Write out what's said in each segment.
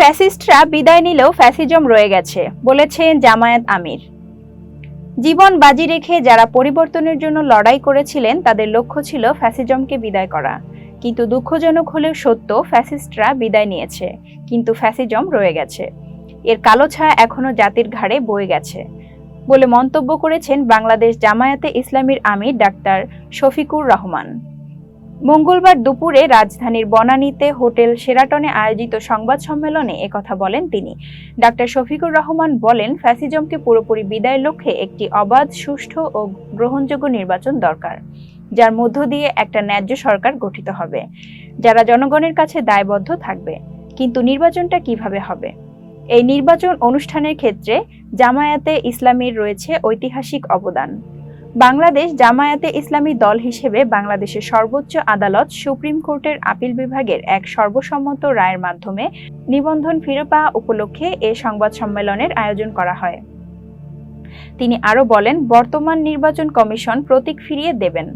ফ্যাসিস্টরা বিদায় নিলেও ফ্যাসিজম রয়ে গেছে, বলেছেন জামায়াত আমির। জীবন বাজি রেখে যারা পরিবর্তনের জন্য লড়াই করেছিলেন, তাদের লক্ষ্য ছিল ফ্যাসিজমকে বিদায় করা। কিন্তু দুঃখজনক হলেও সত্য, ফ্যাসিস্টরা বিদায় নিয়েছে, কিন্তু ফ্যাসিজম রয়ে গেছে। এর কালো ছায়া এখনও জাতির ঘাড়ে বয়ে গেছে, বলে মন্তব্য করেছেন বাংলাদেশ জামায়াতে ইসলামীর আমির ডাক্তার শফিকুর রহমান। মঙ্গলবার দুপুরে রাজধানীর বনানীতে হোটেল সেরাটনে আয়োজিত সংবাদ সম্মেলনে একথা বলেন তিনি। ডাক্তার শফিকুর রহমান বলেন, ফ্যাসিজমকে পুরোপুরি বিদায়ের লক্ষ্যে একটি অবাধ, সুষ্ঠু ও গ্রহণযোগ্য নির্বাচন দরকার, যার মধ্য দিয়ে একটা ন্যায্য সরকার গঠিত হবে, যারা জনগণের কাছে দায়বদ্ধ থাকবে। কিন্তু নির্বাচনটা কীভাবে হবে? এই নির্বাচন অনুষ্ঠানের ক্ষেত্রে জামায়াতে ইসলামীর রয়েছে ঐতিহাসিক অবদান। বাংলাদেশ জামায়াতে ইসলামী দল হিসেবে বাংলাদেশের সর্বোচ্চ আদালত সুপ্রিম কোর্টের আপিল বিভাগের এক সর্বসম্মত রায়ের মাধ্যমে নিবন্ধন ফিরে পাওয়া উপলক্ষে এ সংবাদ সম্মেলনের আয়োজন করা হয়। তিনি আরও বলেন, বর্তমান নির্বাচন কমিশন প্রতীক ফিরিয়ে দেবেন।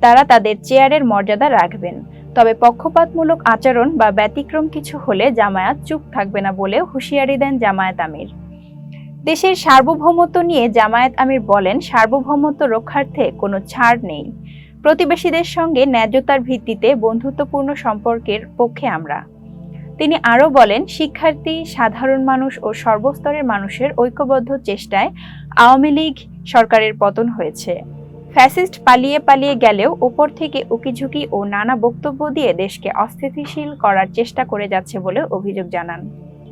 তারা তাদের চেয়ারের মর্যাদা রাখবেন। তবে পক্ষপাতমূলক আচরণ বা ব্যতিক্রম কিছু হলে জামায়াত চুপ থাকবে না বলেও হুঁশিয়ারি দেন জামায়াত আমির। দেশের সার্বভৌমত্ব নিয়ে জামায়াত আমির বলেন, সার্বভৌমত্ব রক্ষার্থে কোনো ছাড় নেই। প্রতিবেশীদের সঙ্গে ন্যায্যতার ভিত্তিতে বন্ধুত্বপূর্ণ সম্পর্কের পক্ষে আমরা। তিনি আরও বলেন, শিক্ষার্থী, সাধারণ মানুষ ও সর্বস্তরের মানুষের ঐক্যবদ্ধ চেষ্টায় আওয়ামী লীগ সরকারের পতন হয়েছে। ফ্যাসিস্ট পালিয়ে পালিয়ে গেলেও উপর থেকে উকিঝুঁকি ও নানা বক্তব্য দিয়ে দেশকে অস্থিতিশীল করার চেষ্টা করে যাচ্ছে বলে অভিযোগ জানান।